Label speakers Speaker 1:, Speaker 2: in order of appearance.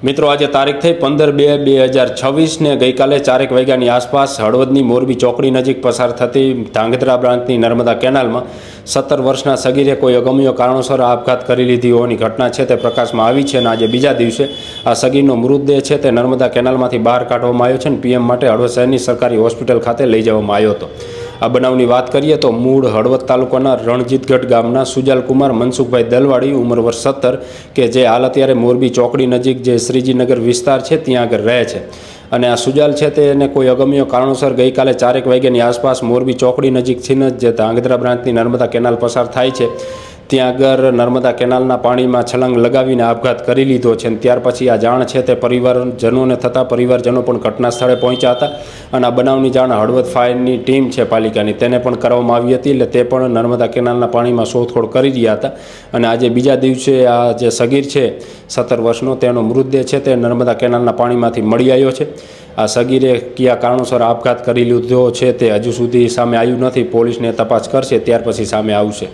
Speaker 1: મિત્રો, આજે તારીખ થઈ પંદર બે બે હજાર છવ્વીસને ગઈકાલે ચારેક વાગ્યાની આસપાસ હળવદની મોરબી ચોકડી નજીક પસાર થતી ધાંગધ્રા બ્રાન્ચની નર્મદા કેનાલમાં સત્તર વર્ષના સગીરે કોઈ અગમ્ય કારણોસર આપઘાત કરી લીધી હોવાની ઘટના છે તે પ્રકાશમાં આવી છે અને આજે બીજા દિવસે આ સગીરનો મૃતદેહ છે તે નર્મદા કેનાલમાંથી બહાર કાઢવામાં આવ્યો છે અને પીએમ માટે હળવદ શહેરની સરકારી હોસ્પિટલ ખાતે લઈ જવામાં આવ્યો હતો. આ બનાવની વાત કરીએ તો મૂળ હળવદ તાલુકાના રણજીતગઢ ગામના સુજાલકુમાર મનસુખભાઈ દલવાડી, ઉંમર વર્ષ સત્તર, કે જે હાલ અત્યારે મોરબી ચોકડી નજીક જે શ્રીજીનગર વિસ્તાર છે, ત્યાં આગળ રહે છે. અને આ સુજાલ છે તેને કોઈ અગમ્ય કારણોસર ગઈકાલે ચારેક વાગ્યાની આસપાસ મોરબી ચોકડી નજીક છીન જ જે ધાંગધ્રા બ્રાન્ચની નર્મદા કેનાલ પસાર થાય છે. ત્યાં આગળ નર્મદા કેનાલના પાણીમાં છલાંગ લગાવીને આપઘાત કરી લીધો છે અને ત્યાર પછી આ જાણ છે તે પરિવારજનોને થતાં પરિવારજનો પણ ઘટના સ્થળે પહોંચ્યા હતા અને આ બનાવની જાણ હળવદ ફાયરની ટીમ છે પાલિકાની. તેને પણ કરવામાં આવી હતી એટલે તે પણ નર્મદા કેનાલના પાણીમાં શોધખોળ કરી રહ્યા હતા. અને આજે બીજા દિવસે આ જે સગીર છે, સત્તર વર્ષનો તેનો મૃતદેહ છે તે નર્મદા કેનાલના પાણીમાંથી મળી આવ્યો છે. આ સગીરે કયા કારણોસર આપઘાત કરી લીધો છે તે હજુ સુધી સામે આવ્યું નથી, પોલીસને તપાસ કરશે, ત્યાર પછી સામે આવશે.